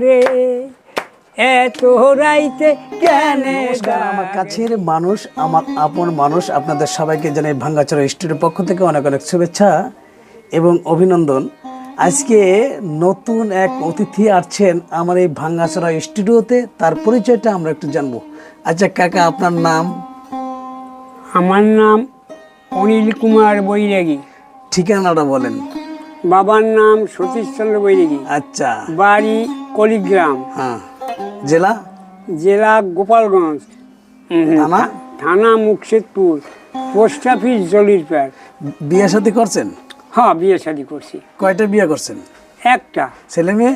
রে এত রাইতে কেন আমার কাছের মানুষ আমার আপন মানুষ আপনাদের সবাইকে জানাই ভাঙ্গাচড়া স্টুডিওর পক্ষ থেকে অনেক অনেক শুভেচ্ছা এবং অভিনন্দন। আজকে নতুন এক অতিথি আসছেন আমার এই ভাঙ্গাচড়া স্টুডিওতে তার পরিচয়টা আমরা একটু জানব। আচ্ছা কাকা আপনার নাম? আমার নাম অনিল কুমার বৈরাগী। ঠিকানাটা বলেন। বাবার নাম সতীশচন্দ্র বৈরাগী। আচ্ছা। বাড়ি কলিগ্রাম। হ্যাঁ। জেলা? জেলা গোপালগঞ্জ। থানা? থানা মুর্শিদপুর পোস্ট অফিস জলিরপাড় বিয়ে সাথে করছেন? হ্যাঁ বিয়ে শাদি করছি। কয়টা বিয়ে করছেন? একটা। ছেলে মেয়ে?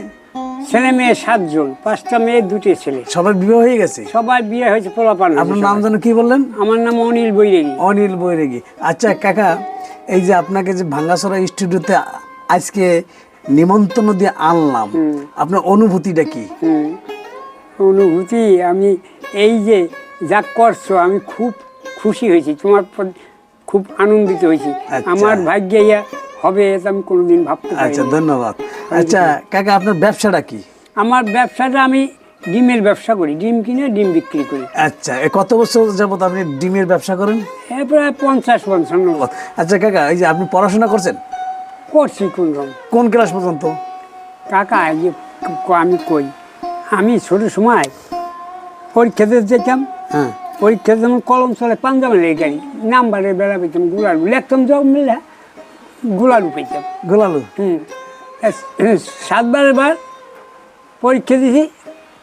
ছেলে মেয়ে সাতজন পাঁচটা মেয়ে দুটি ছেলে। সবার বিয়ে হয়ে গেছে? সবাই বিয়ে হয়েছে পোলাপান আপনার নাম যেন কি বললেন? আমার নাম অনিল বৈরাগী। অনিল বৈরাগী। আচ্ছা কাকা এই যে আপনাকে যে ভাঙ্গাসরা স্টুডিওতে আজকে নিমন্ত্রণ দিয়ে আনলাম। আপনার অনুভূতিটা কি। অনুভূতি আমি এই যে যা করছ আমি খুব খুশি হয়েছি তোমার খুব আনন্দিত হয়েছি। আচ্ছা। আমার ভাগ্যে ইয়া হবে এটা আমি কোনোদিন ভাবতে আচ্ছা ধন্যবাদ। আচ্ছা। কাকা আপনার ব্যবসাটা কি? আমার ব্যবসাটা আমি ডিমের ব্যবসা করি ডিম কিনে ডিম বিক্রি করি। আচ্ছা কত বছর যাবত আপনি ডিমের ব্যবসা করেন? এ প্রায় পঞ্চাশ পঞ্চান্ন আচ্ছা কাকা এই যে আপনি পড়াশোনা করছেন? করছি কোন কোন ক্লাস পর্যন্ত? কাকা যে আমি কই আমি ছোট সময় পরীক্ষাতে যেতাম। হ্যাঁ। পরীক্ষা যেমন কলম চলে পাঞ্জাবে লেগে গাড়ি নাম্বারের বেলা পেতাম গুলালু লেখতাম যখন মিলে গুলালু পেতাম গোলালু হুম। সাতবারের বার পরীক্ষা দিছি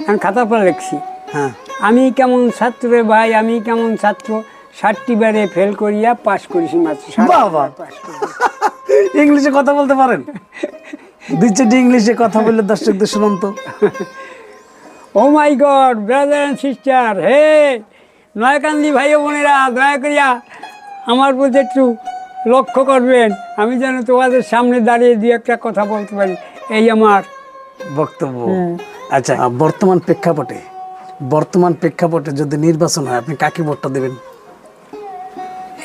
আমি খাতার পর লিখছি। হ্যাঁ। আমি কেমন ছাত্র রে ভাই আমি কেমন ছাত্র ষাটটি বারে ফেল করিয়া পাশ করেছি মাত্র। বাবা। পাস করেছি। ইংলিশে কথা বলতে পারেন? দুই চারটি ইংলিশে কথা বললে দর্শকদের শুনুন তো ও my god brother and sister হে! নয়কান্দি ভাই বোনেরা দয়া করিয়া আমার প্রতি একটু লক্ষ্য করবেন। আমি যেন তোমাদের সামনে দাঁড়িয়ে দিয়ে একটা কথা বলতে পারি। এই আমার। বক্তব্য। আচ্ছা বর্তমান প্রেক্ষাপটে বর্তমান প্রেক্ষাপটে যদি নির্বাচন হয় আপনি কাকে ভোটটা দেবেন?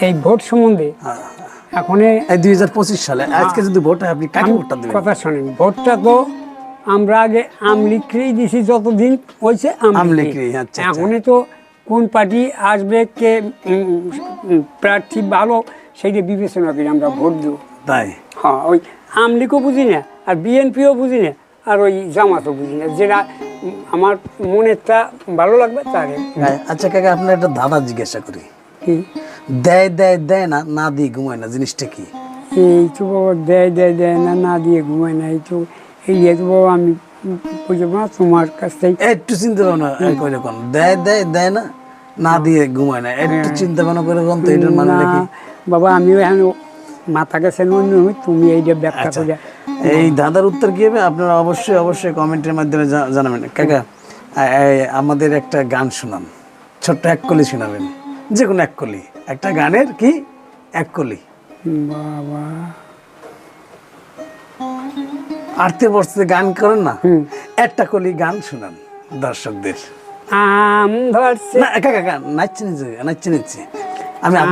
এই ভোট সম্বন্ধে? এখন এই দুই হাজার পঁচিশ সালে আজকে যদি ভোট হয় আপনি কাকে ভোটটা দেবেন? কথা শোনেন ভোটটা তো আমরা আগে আমলিখকেই দিছি যতদিন হয়েছে আমলিখকেই আচ্ছা, আচ্ছা। এখনই তো কোন পার্টি আসবে কে প্রার্থী ভালো সেইটা বিবেচনা করি আমরা ভোট দেবো। তাই? হ্যাঁ ওই আমলিগও বুঝি না আর বিএনপিও বুঝি না আর ওই জামাতও বুঝি না। যেটা আমার মনেরটা ভালো লাগবে তারে। আচ্ছা কাকা আপনার একটা ধাঁধা জিজ্ঞাসা করি। কি? দেয় দেয় দেয় না না দিয়ে ঘুমায় না জিনিসটা কি? এই তো বাবা দেয় দেয় দেয় না না দিয়ে ঘুমায় না এই তো এই তো বাবা আমি বুঝব না তোমার কাছ থেকে। একটু চিন্তা ভাবনা করে কোন দেয় দেয় দেয় না না দিয়ে ঘুমায় না একটু চিন্তা ভাবনা করে কোন তো এটার মানে নাকি বাবা আমিও এখন মাথা গেছে তুমি এইটা ব্যাখ্যা আচ্ছা করে। এই দাদার উত্তর কি হবে? আপনারা অবশ্যই অবশ্যই কমেন্টের মাধ্যমে জানাবেন। কাকা আমাদের একটা গান শোনান ছোট্ট এক কলি শোনাবেন যে কোনো এক কলি। একটা গানের কি? এক কলি। বাবা। আরতে বসতে গান করেন না? একটা কলি গান শোনান দর্শকদের। আম ধরছে। না কাকা কাকা নাচছে নিচ্ছে নাচছে নিচ্ছে আমি আম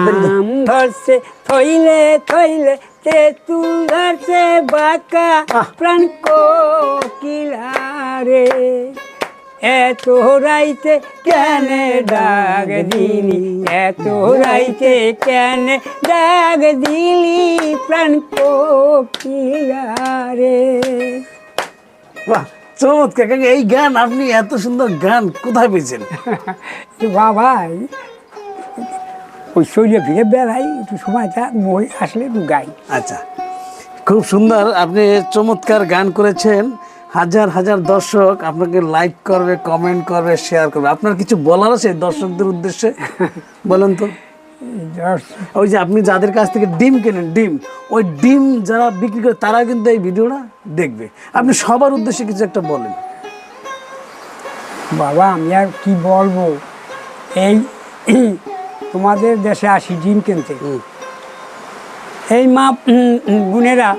ধরছে। থইলে থইলে তেঁতুল ধরছে বাঁকা প্রাণ কোকিলারে। এত রাইতে কেন ডাক দিলি? এত রাইতে কেন ডাক দিলি? প্রাণ বাহ চমৎকার। কাকা এই গান আপনি এত সুন্দর গান কোথায় পেয়েছেন? তো বাবা ওই শরীরে ফিরে বেড়াই একটু সময়টা মই আসলে একটু গাই। আচ্ছা খুব সুন্দর। আপনি চমৎকার গান করেছেন। হাজার হাজার দর্শক আপনাকে লাইক করবে কমেন্ট করবে শেয়ার করবে। আপনার কিছু বলার আছে দর্শকদের উদ্দেশ্যে? বলেন তো। ওই যে আপনি যাদের কাছ থেকে ডিম কেনেন ডিম ওই ডিম যারা বিক্রি করে তারা কিন্তু এই ভিডিওটা দেখবে। আপনি সবার উদ্দেশ্যে কিছু একটা বলেন। বাবা আমি আর কি বলব? এই তোমাদের দেশে আসি ডিম কিনতে। এই মা বোনেরা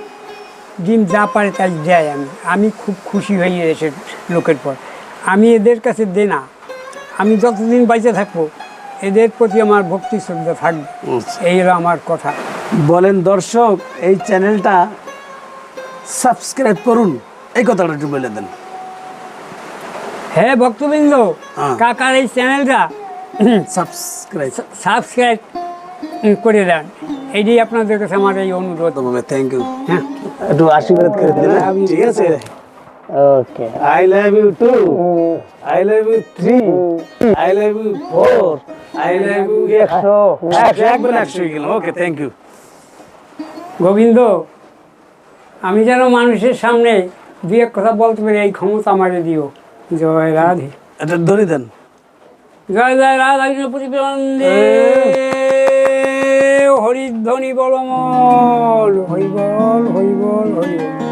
ডিম যা পারে তাই দেয় আমি। আমি খুব খুশি হয়ে এসে লোকের পর। আমি এদের কাছে দে না। আমি যতদিন বাইচে থাকব এদের প্রতি আমার ভক্তি শ্রদ্ধা থাকবে। এই হলো আমার কথা। বলেন দর্শক এই চ্যানেলটা সাবস্ক্রাইব করুন। এই কথাটা একটু বলে দেন। হ্যাঁ ভক্তবৃন্দ হ্যাঁ। কাকার এই চ্যানেলটা সাবস্ক্রাইব। সাবস্ক্রাইব করে দেন। এইটাই আপনাদের কাছে আমার এই অনুরোধ। থ্যাংক ইউ হ্যাঁ। একটু আশীর্বাদ করে দিন হ্যাঁ? ঠিক আছে? Okay I love you two I love you three I love you four I love you একশো। একশো। একবার একশো হয়ে গেল। ওকে থ্যাংক ইউ গোবিন্দ আমি যেন মানুষের সামনে দু এক কথা বলতে পারি এই ক্ষমতা আমাকে দিও। জয় রাধে। এটা ধরে দেন। জয় জয় রাধা কৃষ্ণ প্রতিবন্ধে হরিধ্বনি বলমল হরিবল হরিবল হরিবল।